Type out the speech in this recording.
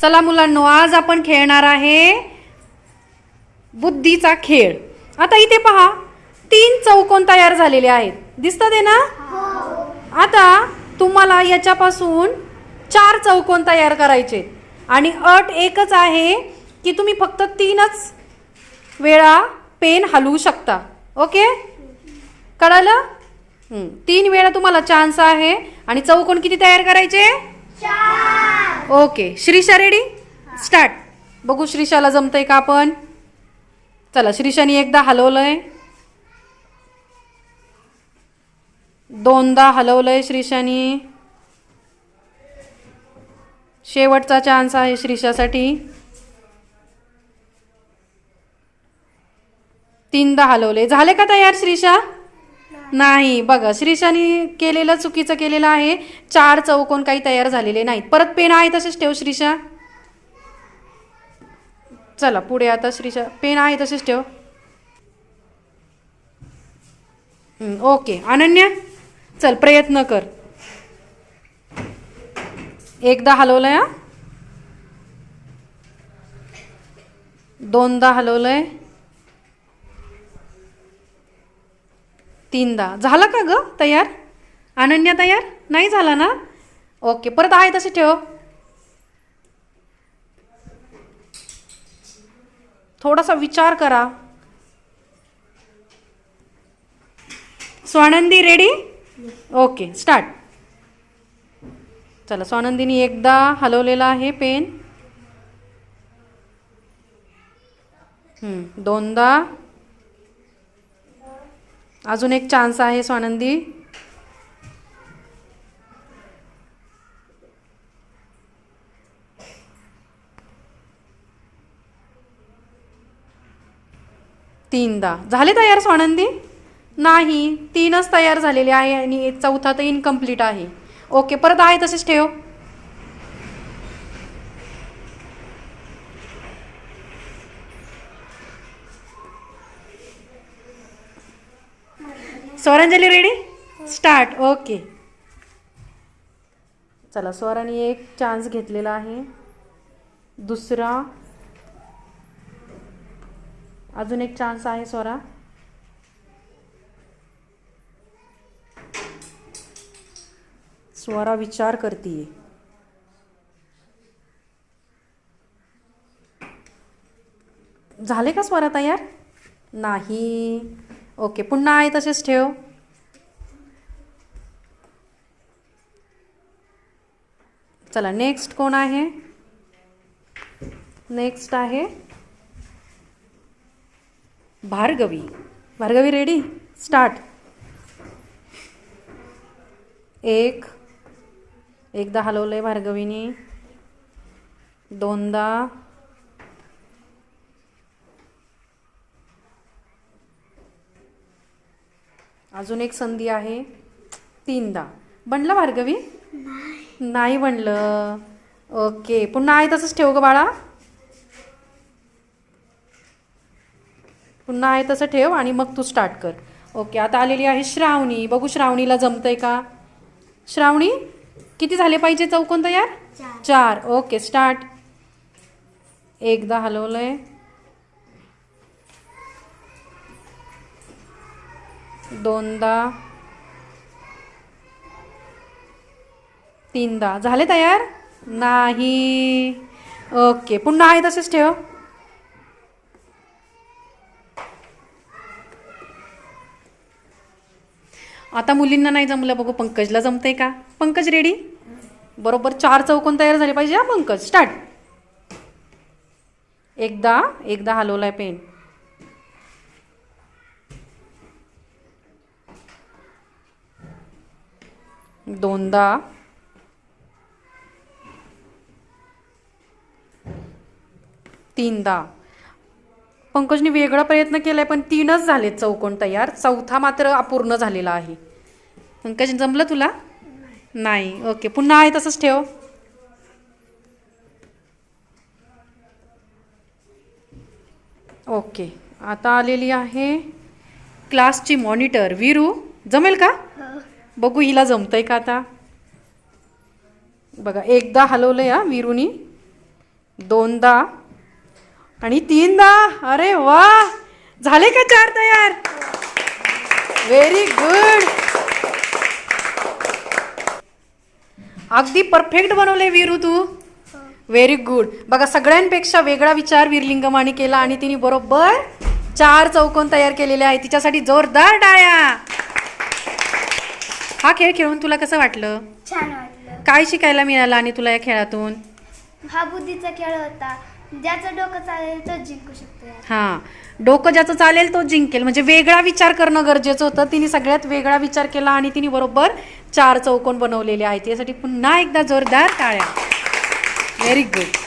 चला मुलांनो आज आपण खेळणार आहे बुद्धीचा खेळ. आता इथे पहा तीन चौकोन तयार झालेले आहेत. दिसतात आहे ना? आता तुम्हाला याच्यापासून चार चौकोन तयार करायचे आणि अट एकच आहे की तुम्ही फक्त तीनच वेळा पेन हलवू शकता. ओके? कळालं? हं, तीन वेळा तुम्हाला चान्स आहे. आणि चौकोन किती तयार करायचे? ओके श्रीषा रेडी स्टार्ट बघू श्रीषाला जमतंय का आपण? चला श्रीषाने एकदा हलवलंय. दोनदा हलवलंय श्रीषानी. शेवटचा चान्स आहे श्रीषासाठी. तीनदा हलवले झाले का तयार श्रीषा? नाही. बघा श्रीशाने केलेलं चुकीचं केलेलं आहे. चार चौकोन काही तयार झालेले नाहीत. परत पेन आहे तसेच ठेव श्रीशा चला पुढे आता श्रीषा. पेन आहे तसेच ठेव. ओके. अनन्या चल प्रयत्न कर. एकदा हलवलंय दोनदा हलवलंय. तीनदा. झालं का ग? तयार? अनन्या तयार? नाही झाला ना? ओके परत आहे तसे ठेव. थोडासा विचार करा. स्वानंदी रेडी ओके स्टार्ट चला स्वानंदीनी एकदा हलवलेला आहे पेन. दोनदा. अजून एक चान्स आहे स्वानंदी. तीनदा. झाले तयार स्वानंदी? नाही तीनच तयार झालेले आहे आणि चौथा तर इनकम्प्लीट आहे. ओके परत आहे तसेच ठेव. स्वरांजली रेडी स्टार्ट ओके चला स्वराने एक चान्स घेतलेला आहे. दुसरा. अजून एक चान्स आहे स्वरा. स्वरा विचार करतीये. झाले का स्वरा तयार? नाही. ओके पुन्हा आहे तसेच ठेव. चला नेक्स्ट कोण आहे? नेक्स्ट आहे भार्गवी. भार्गवी रेडी स्टार्ट एक एकदा हलवलं आहे भार्गवीनी. दोनदा. अजून एक संधी आहे. तीनदा. बनलं भार्गवी? नाही. बनलं. ओके. पुन्हा आहे तसंच ठेव ग बाळा. पुन्हा आहे तसं ठेव आणि मग तू स्टार्ट कर. ओके. आता आलेली आहे श्रावणी. बघू श्रावणीला जमतंय का? श्रावणी किती झाले पाहिजे चौकोन तयार? चार. ओके. स्टार्ट एकदा हलवलंय. दोनदा. तीनदा. झाले तयार? नाही. ओके. पुन्हा आहे तसेच ठेव. आता मुलींना नाही जमलं बघू. पंकजला जमतंय का? पंकज रेडी बरोबर चार चौकोन तयार झाले पाहिजे हा पंकज. स्टार्ट एकदा. एकदा हलवलाय पेन दोनदा. तीनदा. पंकजने वेगळा प्रयत्न केलाय पण तीनच झाले चौकोन तयार. चौथा मात्र अपूर्ण झालेला आहे. पंकज जमलं तुला? नाही. ओके. पुन्हा आहे तसंच ठेव. ओके. आता आलेली आहे क्लासची मॉनिटर. वीरू जमेल का? बघू हिला जमतंय का आता? बघा एकदा हलवलं या विरुनी. दोनदा. आणि तीनदा. अरे वा! झाले का चार तयार? व्हेरी गुड अगदी परफेक्ट बनवले विरू तू. व्हेरी गुड बघा सगळ्यांपेक्षा वेगळा विचार वीरलिंगमाने केला आणि तिने बरोबर चार चौकोन तयार केलेले आहे. तिच्यासाठी जोरदार टाळ्या हा खेळ खेळून तुला कसं वाटलं? छान वाटलं. काय शिकायला मिळालं आणि तुला या खेळातून? हा बुद्धीचा खेळ होता. ज्याचं डोकं चालेल तो जिंकू शकतो. हां. डोकं ज्याचं चालेल तो जिंकेल. म्हणजे वेगळा विचार करणं गरजेचं होतं. तिने सगळ्यात वेगळा विचार केला आणि तिने बरोबर चार चौकोन बनवलेले आहेत. यासाठी पुन्हा एकदा जोरदार टाळ्या. Very good